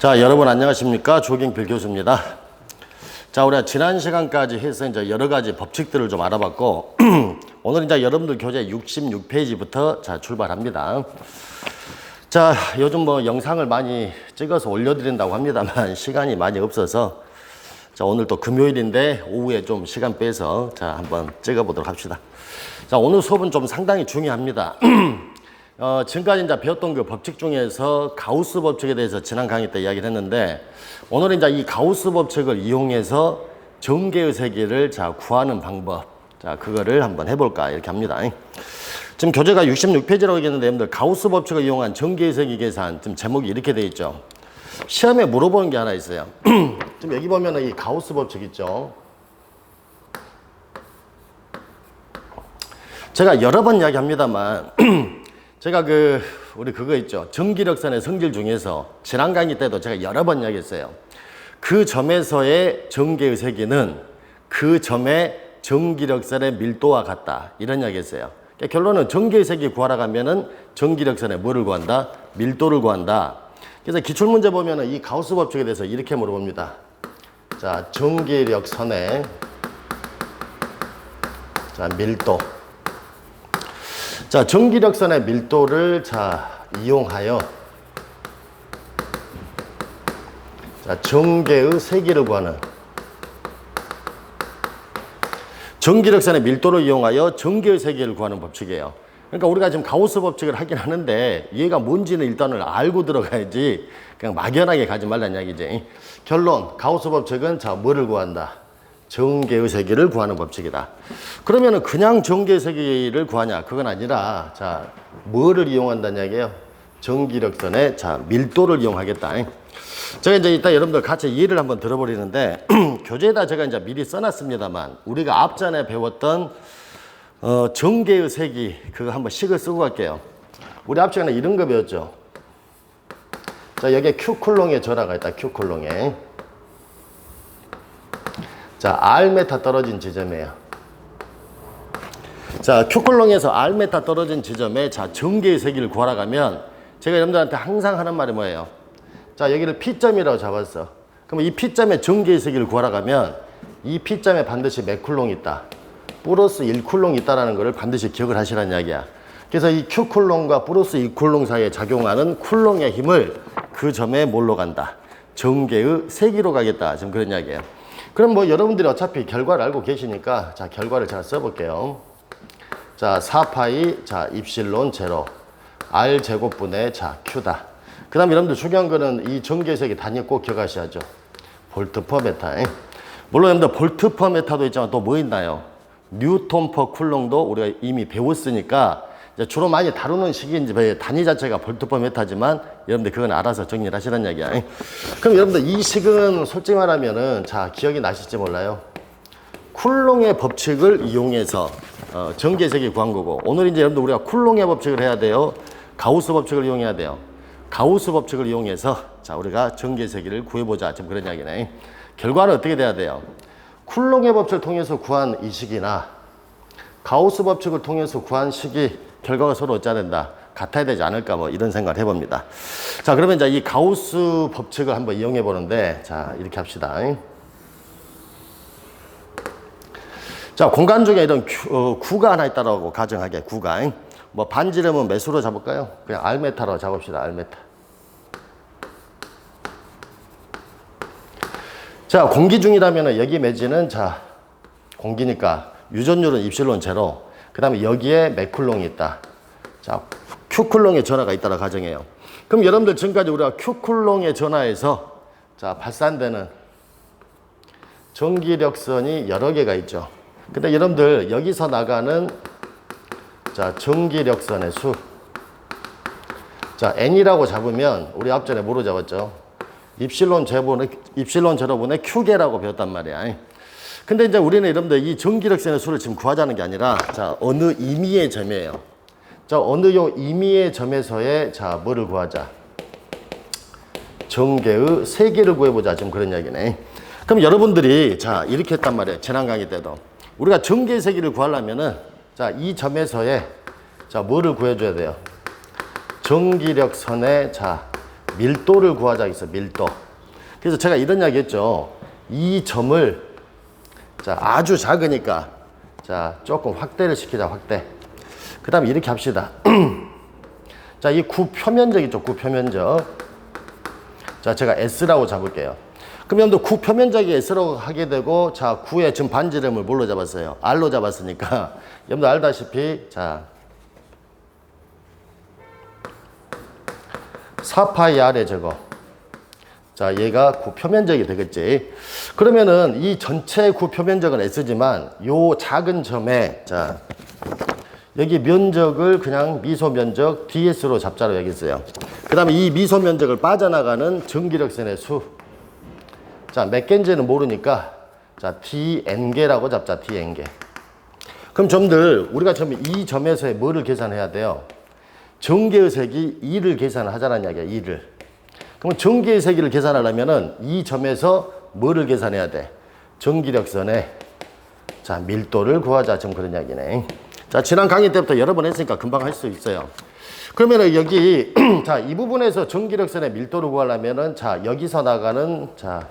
자, 여러분 안녕하십니까? 조경필 교수입니다. 자, 우리가 지난 시간까지 해서 이제 여러 가지 법칙들을 좀 알아봤고, 오늘 이제 여러분들 교재 66페이지부터 자, 출발합니다. 자, 요즘 뭐 영상을 많이 찍어서 올려드린다고 합니다만, 시간이 많이 없어서, 자, 오늘 또 금요일인데, 오후에 좀 시간 빼서, 자, 한번 찍어보도록 합시다. 자, 오늘 수업은 좀 상당히 중요합니다. 어, 지금까지 이제 배웠던 그 법칙 중에서 가우스 법칙에 대해서 지난 강의 때 이야기를 했는데 오늘은 이제 이 가우스 법칙을 이용해서 전개의 세계를 자 구하는 방법 자 그거를 한번 해볼까 이렇게 합니다. 지금 교재가 66페이지라고 얘기했는데 여러분들 가우스 법칙을 이용한 전개의 세계 계산 지금 제목이 이렇게 돼 있죠. 시험에 물어보는 게 하나 있어요. 지금 여기 보면은 이 가우스 법칙 있죠. 제가 여러 번 이야기합니다만 제가 그 우리 그거 있죠. 전기력선의 성질 중에서 지난 강의 때도 제가 여러 번 이야기했어요. 그 점에서의 전개의 세기는 그 점의 전기력선의 밀도와 같다. 이런 이야기했어요. 그러니까 결론은 전개의 세기 구하러 가면은 전기력선의 뭐를 구한다? 밀도를 구한다. 그래서 기출문제 보면은 이 가우스 법칙에 대해서 이렇게 물어봅니다. 자 전기력선의 자 밀도 자, 전기력선의 밀도를 자, 이용하여 자, 전개의 세기를 구하는 전기력선의 밀도를 이용하여 전개의 세기를 구하는 법칙이에요. 그러니까 우리가 지금 가우스 법칙을 하긴 하는데 얘가 뭔지는 일단은 알고 들어가야지 그냥 막연하게 가지 말란 이야기지. 결론, 가우스 법칙은 자, 뭐를 구한다? 전개의 세기를 구하는 법칙이다. 그러면은 그냥 전개의 세기를 구하냐? 그건 아니라 자 뭐를 이용한다는 이야기예요? 전기력선의 자 밀도를 이용하겠다. 제가 이제 이따 여러분들 같이 예를 한번 들어버리는데 교재에다 제가 이제 미리 써놨습니다만 우리가 앞전에 배웠던 어, 전개의 세기 그거 한번 식을 쓰고 갈게요. 우리 앞전에 이런 거 배웠죠. 자 여기에 Q 쿨롱의 전화가 있다. Q 쿨롱에 자, R메타 떨어진 지점이에요. 자, 큐콜롱에서 R메타 떨어진 지점에 자, 전개의 세기를 구하러 가면 제가 여러분들한테 항상 하는 말이 뭐예요? 자, 여기를 P점이라고 잡았어. 그럼 이 P점에 전개의 세기를 구하러 가면 이 P점에 반드시 몇 쿨롱 있다. 플러스 1쿨롱 있다라는 것을 반드시 기억을 하시라는 이야기야. 그래서 이 Q쿨롱과 플러스 2쿨롱 사이에 작용하는 쿨롱의 힘을 그 점에 뭘로 간다? 전개의 세기로 가겠다. 지금 그런 이야기예요. 그럼 뭐 여러분들이 어차피 결과를 알고 계시니까 자 결과를 제가 써볼게요. 자 4파이 자 입실론 제로 r 제곱분의 자 q다. 그 다음 여러분들 중요한 거는 이 전개색의 단위 꼭 기억하셔야죠. 볼트 퍼 메타. 물론 여러분들 볼트 퍼 메타도 있지만 또 뭐 있나요? 뉴턴 퍼 쿨롱도 우리가 이미 배웠으니까 이제 주로 많이 다루는 식인지 단위 자체가 볼트 퍼 메타지만 여러분들 그건 알아서 정리를 하시라는 이야기야. 그럼 여러분들 이 식은 솔직히 말하면은 자 기억이 나실지 몰라요. 쿨롱의 법칙을 이용해서 어, 전개색이 구한 거고 오늘 이제 여러분들 우리가 쿨롱의 법칙을 해야 돼요. 가우스 법칙을 이용해야 돼요. 가우스 법칙을 이용해서 자 우리가 전개세기를 구해보자 지금 그런 이야기네. 결과는 어떻게 돼야 돼요? 쿨롱의 법칙을 통해서 구한 이 식이나 가우스 법칙을 통해서 구한 식이 결과가 서로 어찌 된다. 같아야 되지 않을까 뭐 이런 생각을 해봅니다. 자 그러면 이제 이 가우스 법칙을 한번 이용해 보는데 자 이렇게 합시다. 자 공간 중에 이런 큐, 어, 구가 하나 있다라고 가정하게 구가 뭐 반지름은 몇으로 잡을까요? 그냥 알메타로 잡읍시다 알메타. 자 공기 중이라면 여기 매지는 자 공기니까 유전율은 입실론 제로. 그 다음에 여기에 맥쿨롱이 있다. 자 Q쿨롱의 전하가 있다라 가정해요. 그럼 여러분들 지금까지 우리가 Q쿨롱의 전하에서 자 발산되는 전기력선이 여러 개가 있죠. 근데 여러분들 여기서 나가는 자 전기력선의 수. 자 n이라고 잡으면 우리 앞전에 뭐로 잡았죠? 입실론 제분의 입실론 제로분의 Q계라고 배웠단 말이야. 근데 이제 우리는 여러분들 이 전기력선의 수를 지금 구하자는 게 아니라 자 어느 임의의 점이에요. 자 어느 요 임의의 점에서의 자 뭐를 구하자. 전개의 세계를 구해보자 지금 그런 이야기네. 그럼 여러분들이 자 이렇게 했단 말이에요. 지난 강의 때도 우리가 전개의 세계를 구하려면은 자이 점에서의 자 뭐를 구해줘야 돼요. 전기력선의 자 밀도를 구하자 있어 밀도. 그래서 제가 이런 이야기 했죠. 이 점을 자, 아주 작으니까 자, 조금 확대를 시키자 확대. 그 다음에 이렇게 합시다. 자, 이 구 표면적 있죠. 구 표면적. 자, 제가 S라고 잡을게요. 그럼 여러분들 구 표면적이 S라고 하게 되고 자, 구의 지금 반지름을 뭘로 잡았어요? R로 잡았으니까 여러분들 알다시피 자, 4파이 R의 제곱. 자, 얘가 구 표면적이 되겠지. 그러면은 이 전체 구 표면적은 S지만 요 작은 점에 자, 여기 면적을 그냥 미소 면적 DS로 잡자로 얘기했어요. 그 다음에 이 미소 면적을 빠져나가는 전기력선의 수. 자, 몇 개인지는 모르니까 자, DN개라고 잡자, DN개. 그럼 점들, 우리가 처음에 이 점에서의 뭐를 계산해야 돼요? 전개의 색이 2를 계산하자는 이야기야, 2를. 그럼 전기의 세기를 계산하려면은 이 점에서 뭐를 계산해야 돼? 전기력선의 자 밀도를 구하자 지금 그런 이야기네. 자 지난 강의 때부터 여러 번 했으니까 금방 할 수 있어요. 그러면은 여기 자 이 부분에서 전기력선의 밀도를 구하려면은 자 여기서 나가는 자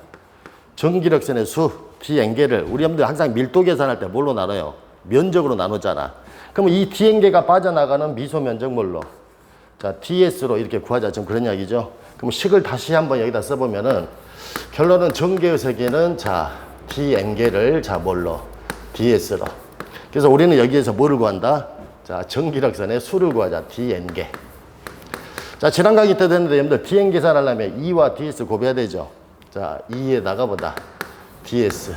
전기력선의 수 Dn개를 우리 여러분들 항상 밀도 계산할 때 뭘로 나눠요? 면적으로 나누잖아. 그럼 이 Dn개가 빠져나가는 미소 면적 뭘로? 자, DS로 이렇게 구하자. 지금 그런 이야기죠. 그럼 식을 다시 한번 여기다 써보면은 결론은 전개의 세계는 자, DN개를 자, 뭘로? DS로. 그래서 우리는 여기에서 뭐를 구한다? 자, 전기력선의 수를 구하자. DN개. 자, 지난 강의 때 됐는데 여러분들 DN 계산하려면 E와 DS 곱해야 되죠. 자, E에다가 보다. DS.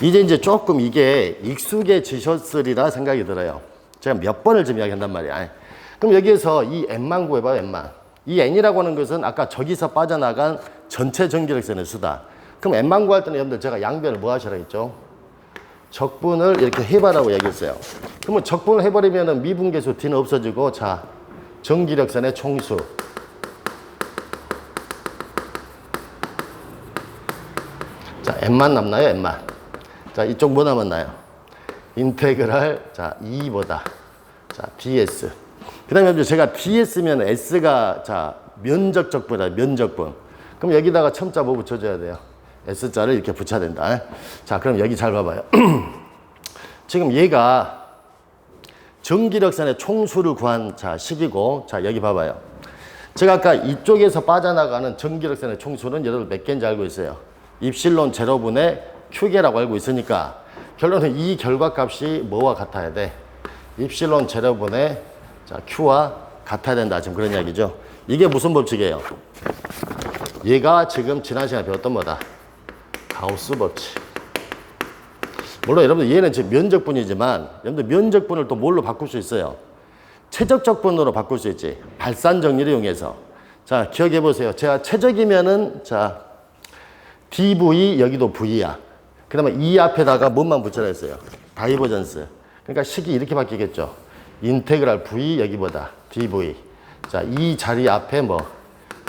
이제 이제 조금 이게 익숙해지셨으리라 생각이 들어요. 제가 몇 번을 지금 이야기한단 말이야. 그럼 여기에서 이 N만 구해봐요, N만. 이 N이라고 하는 것은 아까 저기서 빠져나간 전체 전기력선의 수다. 그럼 N만 구할 때는 여러분들 제가 양변을 뭐 하시라 했죠? 적분을 이렇게 해봐라고 얘기했어요. 그러면 적분을 해버리면은 미분계수 D는 없어지고, 자, 전기력선의 총수. 자, N만 남나요, N만? 자, 이쪽 뭐 남았나요? 인테그랄, 자, 2보다. 자, ds. 그 다음에 제가 ds면 s가, 자, 면적 적분이다, 면적분. 그럼 여기다가 첨자 뭐 붙여줘야 돼요? s자를 이렇게 붙여야 된다. 자, 그럼 여기 잘 봐봐요. 지금 얘가 전기력선의 총수를 구한 자, 식이고, 자, 여기 봐봐요. 제가 아까 이쪽에서 빠져나가는 전기력선의 총수는 여러분 몇 개인지 알고 있어요. 입실론 제로분의 Q개라고 알고 있으니까 결론은 이 결과값이 뭐와 같아야 돼? 입실론 제로분의 자, Q와 같아야 된다. 지금 그런 이야기죠. 이게 무슨 법칙이에요? 얘가 지금 지난 시간에 배웠던 뭐다? 가우스 법칙. 물론 여러분들 얘는 지금 면적분이지만 여러분들 면적분을 또 뭘로 바꿀 수 있어요? 최적적분으로 바꿀 수 있지. 발산 정리를 이용해서. 자, 기억해 보세요. 제가 최적이면은 자, DV 여기도 V야. 그 다음에 이 앞에다가 뭔만 붙여라 했어요. 다이버전스. 그러니까 식이 이렇게 바뀌겠죠. 인테그랄 V 여기보다 DV. 자, 이 자리 앞에 뭐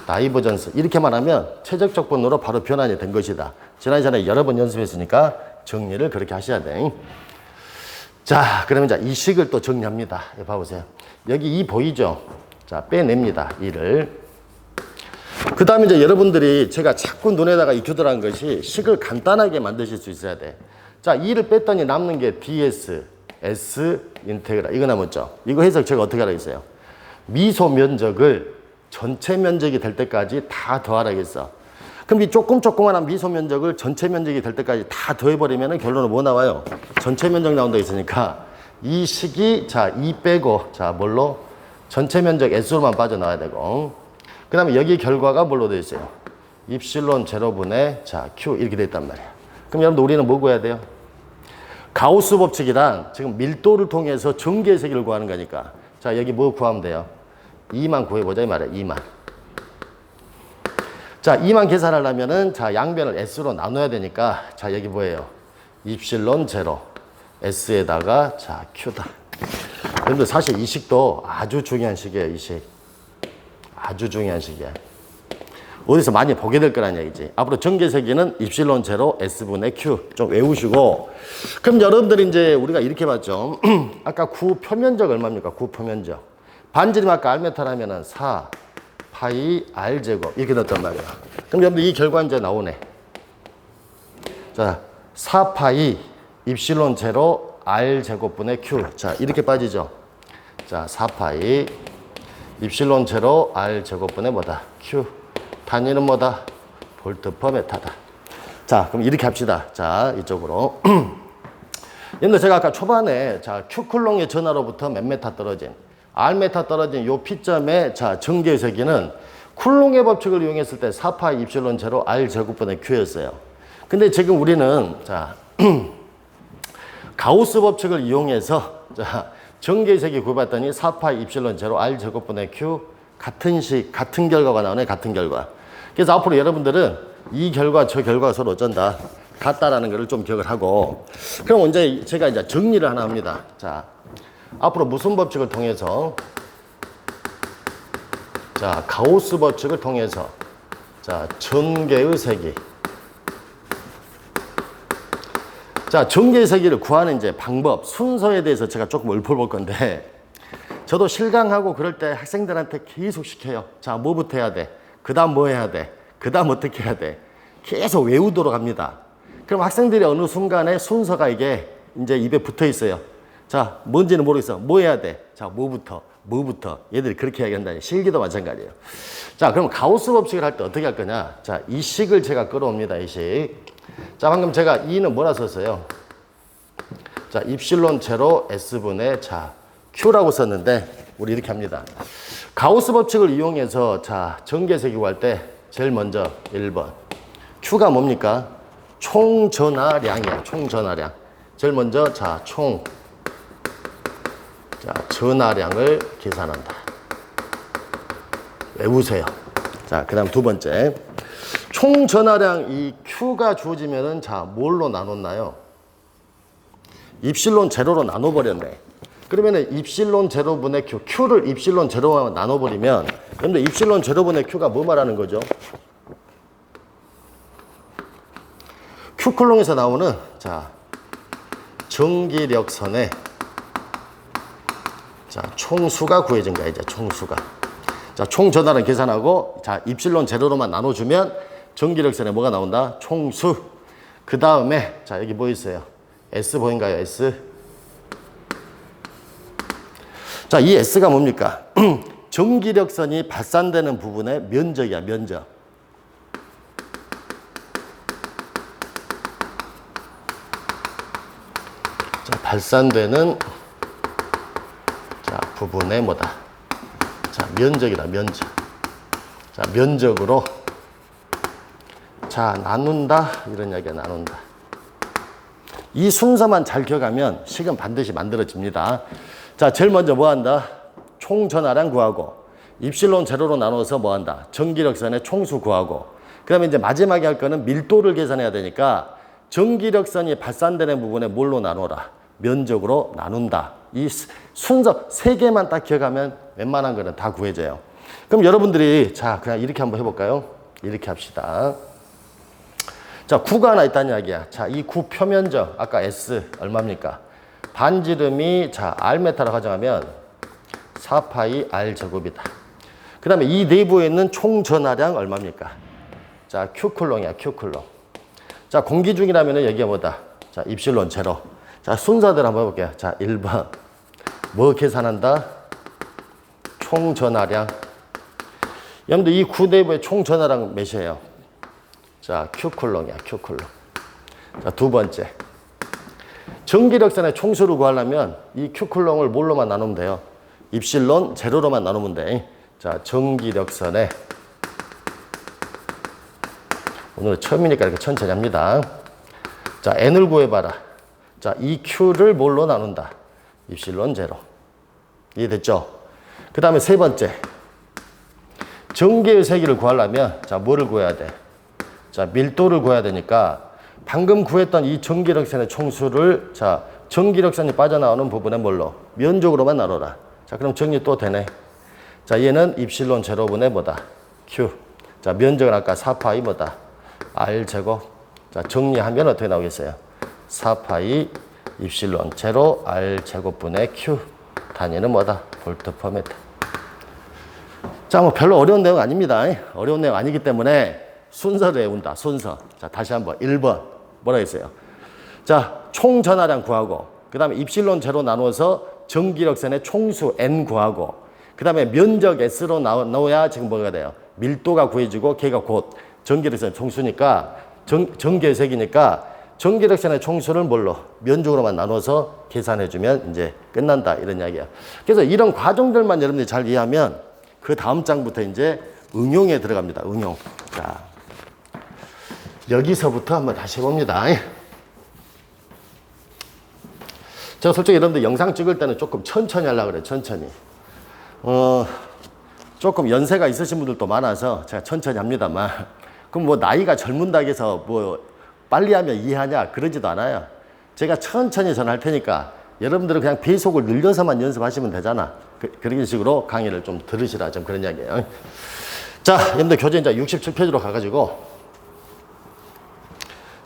다이버전스 이렇게만 하면 최적적분으로 바로 변환이 된 것이다. 지난 시간에 여러 번 연습했으니까 정리를 그렇게 하셔야 돼. 자, 그러면 자, 이 식을 또 정리합니다. 여기 봐보세요. 여기 이 보이죠? 자, 빼냅니다. 이를. 그 다음에 이제 여러분들이 제가 자꾸 눈에다가 익혀들어간 것이 식을 간단하게 만드실 수 있어야 돼. 자, 2를 뺐더니 남는 게 ds, s, 인테그라. 이거 남았죠? 이거 해석 제가 어떻게 하라겠어요? 미소 면적을 전체 면적이 될 때까지 다 더하라겠어. 그럼 이 조금 조그만한 미소 면적을 전체 면적이 될 때까지 다 더해버리면 결론은 뭐 나와요? 전체 면적 나온다 했으니까 이 식이 자, 2 빼고 자, 뭘로? 전체 면적 S로만 빠져나와야 되고 그 다음에 여기 결과가 뭘로 되어 있어요? 입실론 제로분의 자, Q 이렇게 돼 있단 말이야. 그럼 여러분들 우리는 뭐 구해야 돼요? 가우스 법칙이란 지금 밀도를 통해서 전개의 세기를 구하는 거니까 자, 여기 뭐 구하면 돼요? 2만 구해보자 이 말이야, 2만. 자, 2만 계산하려면은 자, 양변을 S로 나눠야 되니까 자, 여기 뭐예요? 입실론 제로. S에다가 자, Q다. 근데 사실 이 식도 아주 중요한 식이에요, 이 식. 아주 중요한 식이야. 어디서 많이 보게 될 거란 얘기지. 앞으로 전개세기는 입실론 제로 S분의 Q 좀 외우시고 그럼 여러분들이 이제 우리가 이렇게 봤죠. 아까 구 표면적 얼마입니까? 구 표면적. 반지름 아까 알메탈 하면은 4, 4파이 R 제곱 이렇게 넣었단 말이야. 그럼 여러분들 이 결과 이제 나오네. 자, 4 파이 입실론 제로 R 제곱분의 Q. 자, 이렇게 빠지죠. 자, 4 파이 입실론 제로 R 제곱분의 뭐다? Q. 단위는 뭐다? 볼트 퍼 메타다. 자, 그럼 이렇게 합시다. 자, 이쪽으로. 근데 제가 아까 초반에 자, Q 쿨롱의 전하로부터 몇 메타 떨어진 R 메타 떨어진 요 P점의 자, 전개의 세기는 쿨롱의 법칙을 이용했을 때 4파 입실론 제로 R 제곱분의 Q였어요. 근데 지금 우리는 자, 가우스 법칙을 이용해서 자, 전개의 세기 구해봤더니 4파 입실론 제로 R 제곱분의 Q 같은 식, 같은 결과가 나오네, 같은 결과. 그래서 앞으로 여러분들은 이 결과, 저 결과가 서로 어쩐다. 같다라는 것을 좀 기억을 하고. 그럼 이제 제가 이제 정리를 하나 합니다. 자, 앞으로 무슨 법칙을 통해서 자, 가우스 법칙을 통해서 자, 전개의 세기. 자, 전개의 세기를 구하는 이제 방법, 순서에 대해서 제가 조금 읊어볼 건데, 저도 실강하고 그럴 때 학생들한테 계속 시켜요. 자, 뭐부터 해야 돼? 그 다음 뭐 해야 돼? 그 다음 어떻게 해야 돼? 계속 외우도록 합니다. 그럼 학생들이 어느 순간에 순서가 이게 이제 입에 붙어 있어요. 자, 뭔지는 모르겠어. 뭐 해야 돼? 자, 뭐부터? 뭐부터? 얘들이 그렇게 얘기한다. 실기도 마찬가지예요. 자, 그럼 가우스 법칙을 할 때 어떻게 할 거냐? 자, 이 식을 제가 끌어옵니다. 이 식. 자, 방금 제가 이는 뭐라 썼어요? 자, 입실론 제로 S분의 자, Q라고 썼는데 우리 이렇게 합니다. 가우스 법칙을 이용해서 자, 전개세 기 구할 때 제일 먼저 1번. Q가 뭡니까? 총 전하량이야. 총 전하량. 제일 먼저 자, 총 자, 전하량을 계산한다. 외우세요. 자, 그 다음 두 번째. 총 전하량 이 Q가 주어지면은 자, 뭘로 나눴나요? 입실론 제로로 나눠버렸네. 그러면은 입실론 제로분의 Q, Q를 입실론 제로와 나눠버리면, 그런데 입실론 제로분의 Q가 뭐 말하는 거죠? Q 콜롱에서 나오는 자 전기력선의 자 총수가 구해진 거야 이제 총수가. 자총 전하를 계산하고 자 입실론 제로로만 나눠주면 전기력선에 뭐가 나온다? 총수. 그 다음에 자 여기 뭐 있어요? S 보인가요? S. 자, 이 S가 뭡니까? 전기력선이 발산되는 부분의 면적이야, 면적. 자, 발산되는 자, 부분의 뭐다? 자, 면적이다, 면적. 자, 면적으로 자, 나눈다. 이런 이야기가 나눈다. 이 순서만 잘 기억하면 식은 반드시 만들어집니다. 자, 제일 먼저 뭐 한다? 총 전하량 구하고 입실론 제로로 나눠서 뭐 한다? 전기력선의 총수 구하고 그 다음에 이제 마지막에 할 거는 밀도를 계산해야 되니까 전기력선이 발산되는 부분에 뭘로 나눠라? 면적으로 나눈다. 이 스- 순서 세 개만 딱 기억하면 웬만한 거는 다 구해져요. 그럼 여러분들이 자, 그냥 이렇게 한번 해볼까요? 이렇게 합시다. 자, 구가 하나 있다는 이야기야. 자, 이 구 표면적, 아까 S 얼마입니까? 반지름이, 자, R메타로 가정하면 4파이 R 제곱이다. 그 다음에 이 내부에 있는 총 전하량 얼마입니까? 자, Q 쿨롱이야, Q 쿨롱. 자, 공기 중이라면 여기가 뭐다? 자, 입실론 제로. 자, 순서대로 한번 해볼게요. 자, 1번. 뭐 계산한다? 총 전하량. 여러분들 이 구 내부의 총 전하량 몇이에요? 자, Q 쿨롱이야, Q 쿨롱. 자, 두 번째. 전기력선의 총수를 구하려면 이 Q 쿨롱을 뭘로만 나누면 돼요? 입실론 제로로만 나누면 돼. 자, 전기력선의 오늘 처음이니까 이렇게 천천히 합니다. 자, N을 구해봐라. 자, 이 Q를 뭘로 나눈다? 입실론 제로. 이해됐죠? 그 다음에 세 번째. 전기의 세기를 구하려면, 자, 뭐를 구해야 돼? 자, 밀도를 구해야 되니까 방금 구했던 이 전기력선의 총수를 자, 전기력선이 빠져나오는 부분에 뭘로? 면적으로만 나눠라. 자, 그럼 정리 또 되네. 자, 얘는 입실론 제로분의 뭐다? Q. 자, 면적은 아까 4파이 뭐다? R 제곱. 자, 정리하면 어떻게 나오겠어요? 4파이 입실론 제로 R 제곱분의 Q. 단위는 뭐다? 볼트 퍼 미터. 자, 뭐 별로 어려운 내용 아닙니다. 어려운 내용 아니기 때문에 순서를 외운다. 순서. 자, 다시 한번 1번. 뭐라 했어요? 자, 총 전화량 구하고 그 다음에 입실론 제로 나누어서 전기력선의 총수 n 구하고 그 다음에 면적 s로 나와야 지금 뭐가 돼요? 밀도가 구해지고 걔가 곧 전기력선의 총수니까 전, 전기의 색이니까 전기력선의 총수를 뭘로 면적으로만 나눠서 계산해 주면 이제 끝난다 이런 이야기야. 그래서 이런 과정들만 여러분들이 잘 이해하면 그 다음 장부터 이제 응용에 들어갑니다. 응용. 자, 여기서부터 한번 다시 해봅니다. 제가 솔직히 여러분들 영상 찍을 때는 조금 천천히 하려고 그래요. 천천히. 어, 조금 연세가 있으신 분들도 많아서 제가 천천히 합니다만. 그럼 뭐 나이가 젊은다고 해서 뭐 빨리 하면 이해하냐? 그러지도 않아요. 제가 천천히 전할 테니까 여러분들은 그냥 배속을 늘려서만 연습하시면 되잖아. 그, 그런 식으로 강의를 좀 들으시라. 좀 그런 이야기예요. 자, 여러분들 교재 이제 67페이지로 가가지고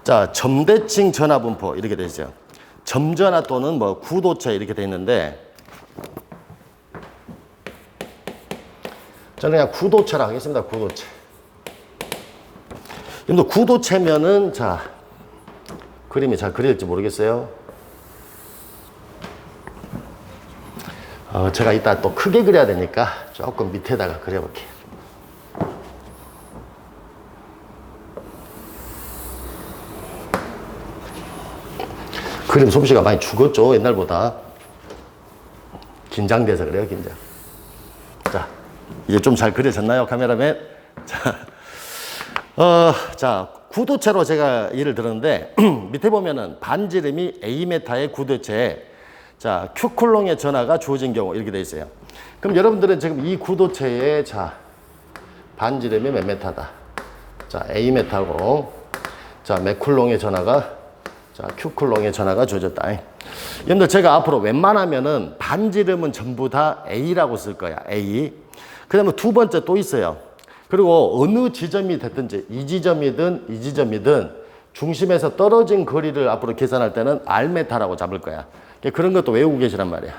자, 점대칭 전화 분포 이렇게 되어 있어요. 점전화 또는 뭐 구도체 이렇게 되어 있는데 저는 그냥 구도체라 하겠습니다. 구도체. 여러분들 구도체면은 자 그림이 잘 그릴지 모르겠어요. 어, 제가 이따 또 크게 그려야 되니까 조금 밑에다가 그려볼게요. 그림 솜씨가 많이 죽었죠 옛날보다. 긴장돼서 그래요 긴장. 자 이제 좀 잘 그려졌나요 카메라맨? 자, 어, 자 구도체로 제가 예를 들었는데 밑에 보면은 반지름이 A메타의 구도체에 자 Q쿨롱의 전하가 주어진 경우 이렇게 돼 있어요. 그럼 여러분들은 지금 이 구도체의 자 반지름이 몇 메타다? 자 A메타고 자 메쿨롱의 전하가 자, Q쿨롱의 전화가 주어졌다. 여러분들 제가 앞으로 웬만하면은 반지름은 전부 다 A라고 쓸 거야. A. 그 다음에 두 번째 또 있어요. 그리고 어느 지점이 됐든지 이 지점이든 이 지점이든 중심에서 떨어진 거리를 앞으로 계산할 때는 R메타라고 잡을 거야. 그런 것도 외우고 계시란 말이야.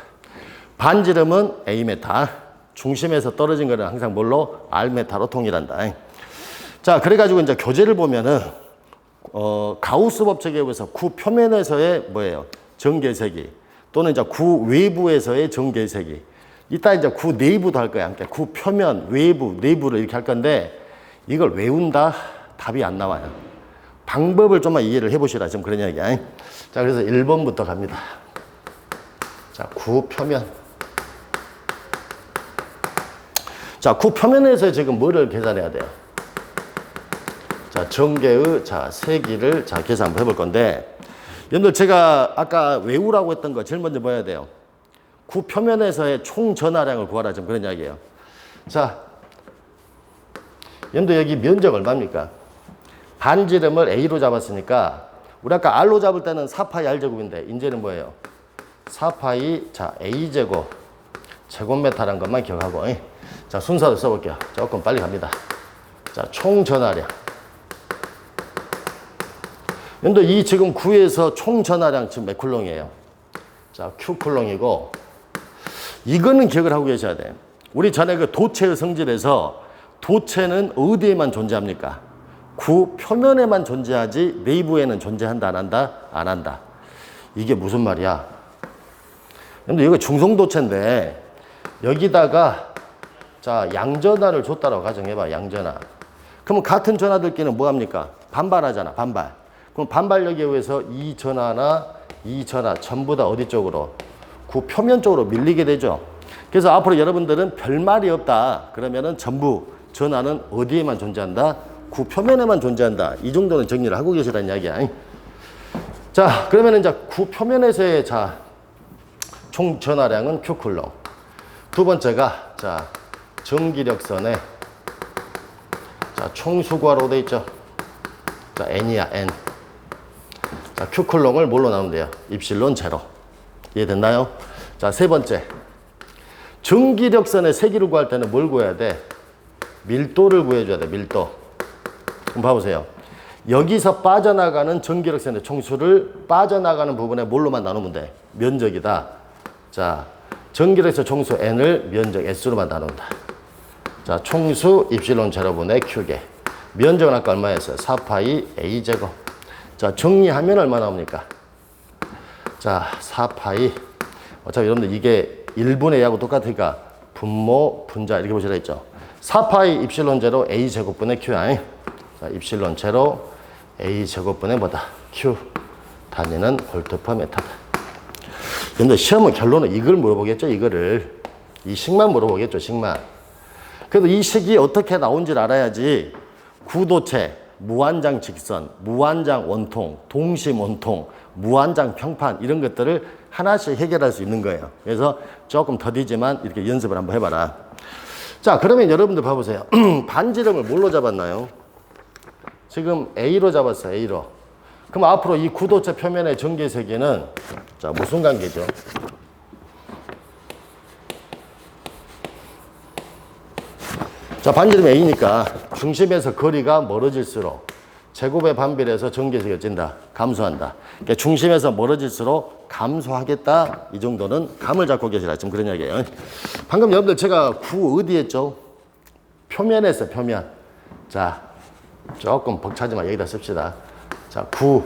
반지름은 A메타. 중심에서 떨어진 거리는 항상 뭘로? R메타로 통일한다. 자, 그래가지고 이제 교재를 보면은 어, 가우스 법칙에 의해서 구 표면에서의 뭐예요? 전개색이 또는 이제 구 외부에서의 전개색이 이따 이제 구 내부도 할 거야. 그러니까 구 표면, 외부, 내부를 이렇게 할 건데 이걸 외운다 답이 안 나와요. 방법을 좀만 이해를 해보시라 지금 그런 이야기야. 자, 그래서 1번부터 갑니다. 자, 구 표면. 자, 구 표면에서 지금 뭐를 계산해야 돼요? 자, 전개의 자, 세기를 자, 계산 한번 해볼 건데 여러분들 제가 아까 외우라고 했던 거 제일 먼저 뭐야 돼요? 구 표면에서의 총 전하량을 구하라 지금 그런 이야기예요. 자, 여러분들 여기 면적 얼마입니까? 반지름을 A로 잡았으니까 우리 아까 R로 잡을 때는 4파이 R제곱인데 이제는 뭐예요? 4파이 자, A제곱 제곱메타라는 것만 기억하고 예. 자, 순서를 써볼게요. 조금 빨리 갑니다. 자, 총 전하량 근데 이 지금 구에서 총 전하량 지금 몇 쿨롱이에요? 자, Q 쿨롱이고 이거는 기억을 하고 계셔야 돼요. 우리 전에 그 도체의 성질에서 도체는 어디에만 존재합니까? 구 표면에만 존재하지 내부에는 존재한다 안 한다? 안 한다. 이게 무슨 말이야? 근데 이거 중성도체인데 여기다가 자 양전하를 줬다라고 가정해봐 양전하. 그러면 같은 전하들끼리는 뭐 합니까? 반발하잖아 반발. 그럼 반발력에 의해서 이 전하나 이 전하 전부 다 어디 쪽으로? 구 표면 쪽으로 밀리게 되죠. 그래서 앞으로 여러분들은 별말이 없다. 그러면은 전부 전하는 어디에만 존재한다? 구 표면에만 존재한다. 이 정도는 정리를 하고 계시다는 이야기야. 자, 그러면 이제 구 표면에서의 자, 총 전하량은 Q쿨롱. 두 번째가 자, 전기력선의 자, 총 수구하로 돼 있죠. 자, N이야, N. 자, Q쿨롱을 뭘로 나누면 돼요? 입실론 제로. 이해됐나요? 자, 세 번째. 전기력선의 세기를 구할 때는 뭘 구해야 돼? 밀도를 구해줘야 돼, 밀도. 그럼 봐보세요. 여기서 빠져나가는 전기력선의 총수를 빠져나가는 부분에 뭘로만 나누면 돼? 면적이다. 자, 전기력선 총수 N을 면적 S로만 나눈다. 자, 총수 입실론 제로분의 Q개. 면적은 아까 얼마였어요? 4파이 A제곱. 자, 정리하면 얼마 나옵니까? 자, 4파이. 어차피 여러분들 이게 1분의 A하고 똑같으니까 분모, 분자 이렇게 보시라 했죠. 4파이 입실론 제로 A 제곱분의 Q야. 자, 입실론 제로 A 제곱분의 뭐다? Q. 단위는 볼트퍼 메타다. 근데 시험은 결론은 이걸 물어보겠죠, 이거를. 이 식만 물어보겠죠, 식만. 그래도 이 식이 어떻게 나온지를 알아야지 구도체, 무한장 직선, 무한장 원통, 동심 원통, 무한장 평판 이런 것들을 하나씩 해결할 수 있는 거예요. 그래서 조금 더디지만 이렇게 연습을 한번 해봐라. 자, 그러면 여러분들 봐보세요. 반지름을 뭘로 잡았나요? 지금 A로 잡았어요, A로. 그럼 앞으로 이 구도체 표면의 전개 세계는 자, 무슨 관계죠? 자, 반지름 A니까 중심에서 거리가 멀어질수록 제곱의 반비례해서 전개색이 찐다. 감소한다. 그러니까 중심에서 멀어질수록 감소하겠다. 이 정도는 감을 잡고 계시라. 지금 그런 이야기예요. 방금 여러분들 제가 구 어디 했죠? 표면에 했어요, 표면. 자, 조금 벅차지만 여기다 씁시다. 자, 구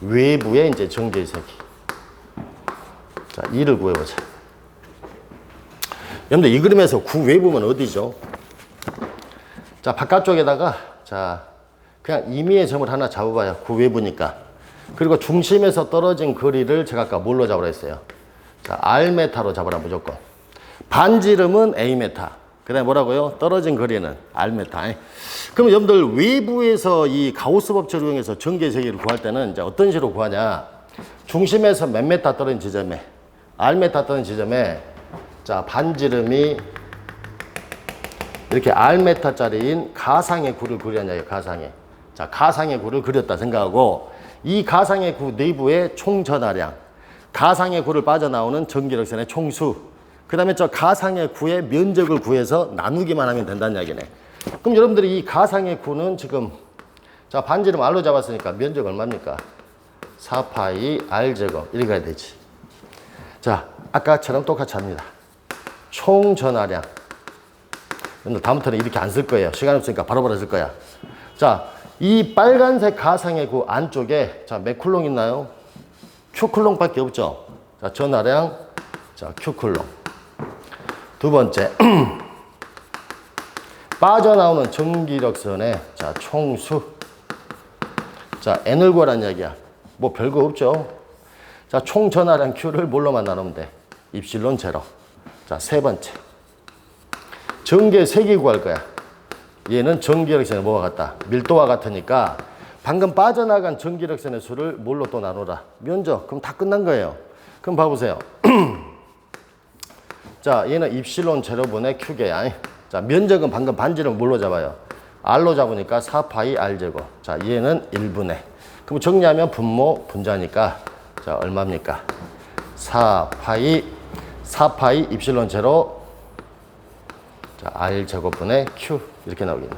외부에 이제 전개색이. 자, 이를 구해보자. 여러분들 이 그림에서 구 외부면 어디죠? 자, 바깥쪽에다가, 자, 그냥 임의의 점을 하나 잡아봐요. 그 외부니까. 그리고 중심에서 떨어진 거리를 제가 아까 뭘로 잡으라 했어요? 자, R메타로 잡으라, 무조건. 반지름은 A메타. 그 다음에 뭐라고요? 떨어진 거리는 R메타. 그럼 여러분들 외부에서 이 가우스 법칙을 이용해서 전개 세기를 구할 때는 이제 어떤 식으로 구하냐? 중심에서 몇 메타 떨어진 지점에, R메타 떨어진 지점에, 자, 반지름이 이렇게 R메타짜리인 가상의 구를 그렸냐요, 가상의. 자, 가상의 구를 그렸다 생각하고 이 가상의 구 내부의 총 전하량, 가상의 구를 빠져나오는 전기력선의 총수, 그 다음에 저 가상의 구의 면적을 구해서 나누기만 하면 된다는 이야기네. 그럼 여러분들이 이 가상의 구는 지금 자, 반지름 R로 잡았으니까 면적 얼마입니까? 4파이 R 제곱 이렇게 가야 되지. 자, 아까처럼 똑같이 합니다. 총 전하량. 다음부터는 이렇게 안 쓸 거예요. 시간 없으니까 바로바로 쓸 거야. 자, 이 빨간색 가상의 그 안쪽에 자, 몇 쿨롱 있나요? Q 쿨롱밖에 없죠. 자, 전하량 자, Q 쿨롱. 두 번째. 빠져나오는 전기력선의 자, 총수. 자, N을 구하라는 이야기야. 뭐 별거 없죠. 자, 총 전하량 Q를 뭘로만 나누면 돼? 입실론 제로. 자, 세 번째. 전개 색이 구할 거야. 얘는 전기력선의 뭐와 같다? 밀도와 같으니까 방금 빠져나간 전기력선의 수를 뭘로 또 나누라? 면적. 그럼 다 끝난 거예요. 그럼 봐보세요. 자, 얘는 입실론 제로분의 Q개야. 자, 면적은 방금 반지름 뭘로 잡아요? R로 잡으니까 4파이 R제곱. 자, 얘는 1분의. 그럼 정리하면 분모 분자니까 자, 얼마입니까? 4파이 4파이 입실론 제로 자, R 제곱분의 Q 이렇게 나오겠네.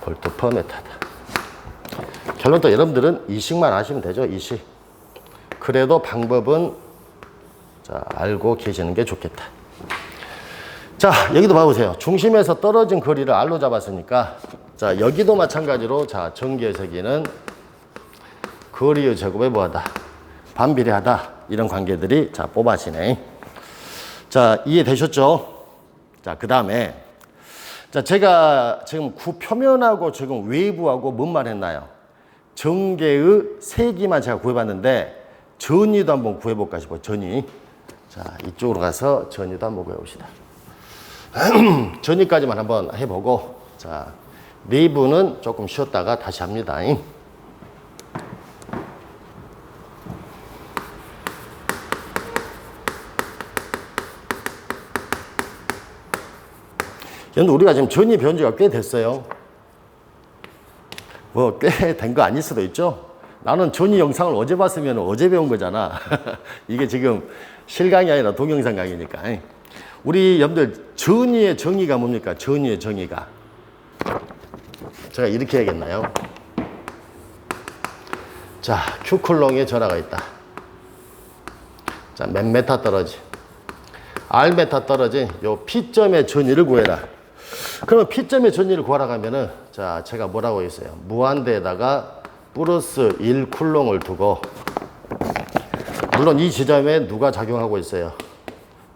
볼트 퍼 메타다. 결론 또 여러분들은 이식만 아시면 되죠. 이식. 그래도 방법은 자, 알고 계시는 게 좋겠다. 자, 여기도 봐보세요. 중심에서 떨어진 거리를 R로 잡았으니까 자, 여기도 마찬가지로 자, 전기의 세기는 거리의 제곱에 뭐하다? 반비례하다. 이런 관계들이 자, 뽑아지네. 자, 이해되셨죠? 자, 그 다음에 자, 제가 지금 구 표면하고 지금 외부하고 뭔 말 했나요? 전개의 세기만 제가 구해봤는데 전위도 한번 구해볼까 싶어요. 전위. 자, 이쪽으로 가서 전위도 한번 구해봅시다. 전위까지만 한번 해보고 자, 내부는 조금 쉬었다가 다시 합니다. 근데 우리가 지금 전이 배운 지가 꽤 됐어요. 뭐 꽤 된 거 아닐 수도 있죠. 나는 전이 영상을 어제 봤으면 어제 배운 거잖아. 이게 지금 실강이 아니라 동영상 강의니까. 우리 여러분들 전이의 정의가 뭡니까? 전이의 정의가. 제가 이렇게 해야겠나요? 자, Q쿨롱에 전화가 있다. 자, 몇 메타 떨어지? R 메타 떨어진 요 P점의 전위를 구해라. 그러면 P점의 전위를 구하라고 하면은 자 제가 뭐라고 했어요? 무한대에다가 플러스 1 쿨롱을 두고 물론 이 지점에 누가 작용하고 있어요?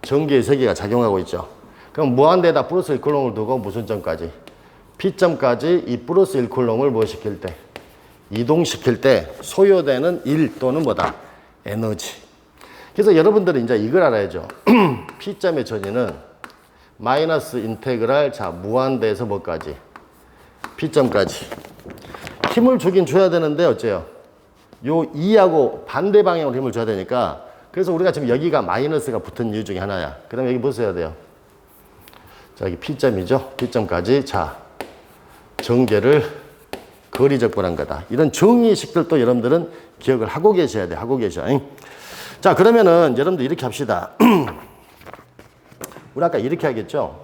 전기의 세기가 작용하고 있죠. 그럼 무한대에다 플러스 1 쿨롱을 두고 무슨 점까지? P점까지 이 플러스 1 쿨롱을 뭐 시킬 때? 이동시킬 때 소요되는 일 또는 뭐다? 에너지. 그래서 여러분들은 이제 이걸 알아야죠. P점의 전위는 마이너스 인테그랄 자 무한대에서 뭐까지? P점까지. 힘을 주긴 줘야 되는데 어째요? 요 2하고 반대 방향으로 힘을 줘야 되니까 그래서 우리가 지금 여기가 마이너스가 붙은 이유 중에 하나야. 그 다음에 여기 보셔야 돼요. 자 여기 P점이죠? P점까지. 자 전개를 거리 적분한 거다. 이런 정의식들도 여러분들은 기억을 하고 계셔야 돼 하고 계셔. 잉? 자 그러면은 여러분들 이렇게 합시다 우리 아까 이렇게 하겠죠?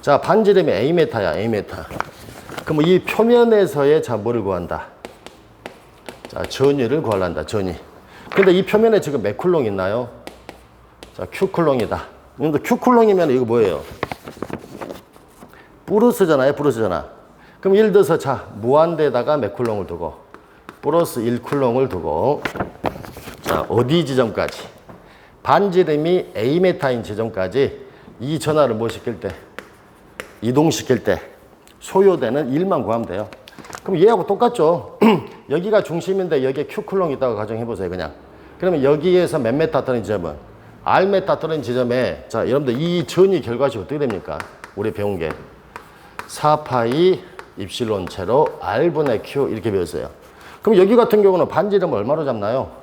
자, 반지름이 A메타야, A메타. 그럼 이 표면에서의 자, 뭐를 구한다? 자, 전위를 구하란다, 전위. 근데 이 표면에 지금 몇 쿨롱 있나요? 자, Q쿨롱이다. 근데 Q쿨롱이면 이거 뭐예요? 플러스잖아요, 플러스잖아. 그럼 예를 들어서 자, 무한대에다가 몇 쿨롱을 두고 플러스 1쿨롱을 두고 자, 어디 지점까지? 반지름이 A메타인 지점까지 이 전화를 뭐 시킬 때? 이동시킬 때 소요되는 일만 구하면 돼요. 그럼 얘하고 똑같죠. 여기가 중심인데 여기에 Q쿨롱 있다고 가정해보세요, 그냥. 그러면 여기에서 몇 메타 떨어진 지점은? R 메타 떨어진 지점에, 자, 여러분들 이 전이 결과식 어떻게 됩니까? 우리 배운 게. 4파이 입실론 채로 R분의 Q 이렇게 배웠어요. 그럼 여기 같은 경우는 반지름 얼마로 잡나요?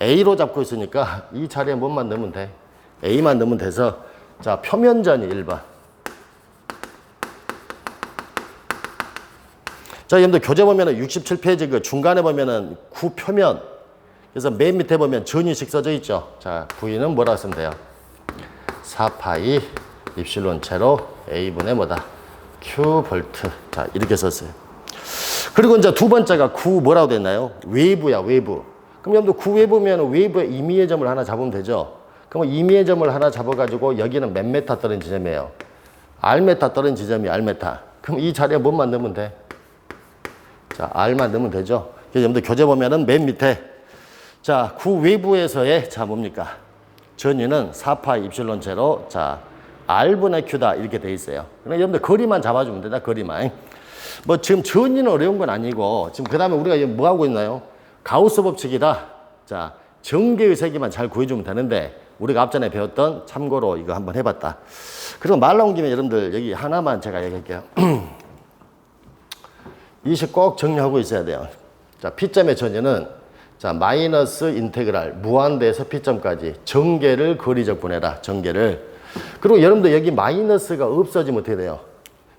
A로 잡고 있으니까 이 자리에 뭐만 넣으면 돼. A만 넣으면 돼서 자 표면전이 1번. 자 여러분들 교재 보면은 67페이지 그 중간에 보면은 구표면 그래서 맨 밑에 보면 전위식 써져 있죠. 자 V는 뭐라 쓰면 돼요? 4파이 입실론 채로 A분의 뭐다? Q 볼트. 자 이렇게 썼어요. 그리고 이제 두 번째가 구 뭐라고 됐나요? 외부야 외부. 그럼 여러분들 구 외부면 외부에 임의의 점을 하나 잡으면 되죠. 그럼 임의의 점을 하나 잡아가지고 여기는 몇 메타 떨어진 지점이에요? R 메타 떨어진 지점이 R 메타. 그럼 이 자리에 뭐만 넣으면 돼? 자 R만 넣으면 되죠. 그래서 여러분들 교재 보면은 맨 밑에 자 구 외부에서의 자 뭡니까? 전위는 4파 입실론 제로 자 R분의 Q다 이렇게 돼 있어요. 그럼 여러분들 거리만 잡아주면 된다 거리만. 뭐 지금 전위는 어려운 건 아니고 지금 그 다음에 우리가 뭐 하고 있나요? 가우스 법칙이다. 자 전개의 세기만 잘 구해주면 되는데 우리가 앞전에 배웠던 참고로 이거 한번 해봤다. 그리고 말 나온 김에 여러분들 여기 하나만 제가 얘기할게요. 이식 꼭 정리하고 있어야 돼요. 자 P점의 전위는 자 마이너스 인테그랄 무한대에서 P점까지 전개를 거리적 분해라 전개를 그리고 여러분들 여기 마이너스가 없어지면 어떻게 돼요?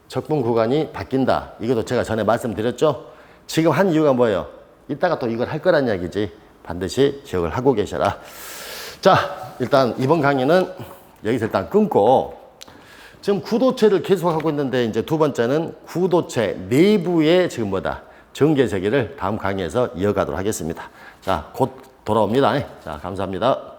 적분 구간이 바뀐다. 이것도 제가 전에 말씀드렸죠? 지금 한 이유가 뭐예요? 이따가 또 이걸 할 거란 이야기지. 반드시 기억을 하고 계셔라. 자, 일단 이번 강의는 여기서 일단 끊고 지금 구도체를 계속하고 있는데 이제 두 번째는 구도체 내부의 지금 뭐다? 전개 세계를 다음 강의에서 이어가도록 하겠습니다. 자, 곧 돌아옵니다. 자, 감사합니다.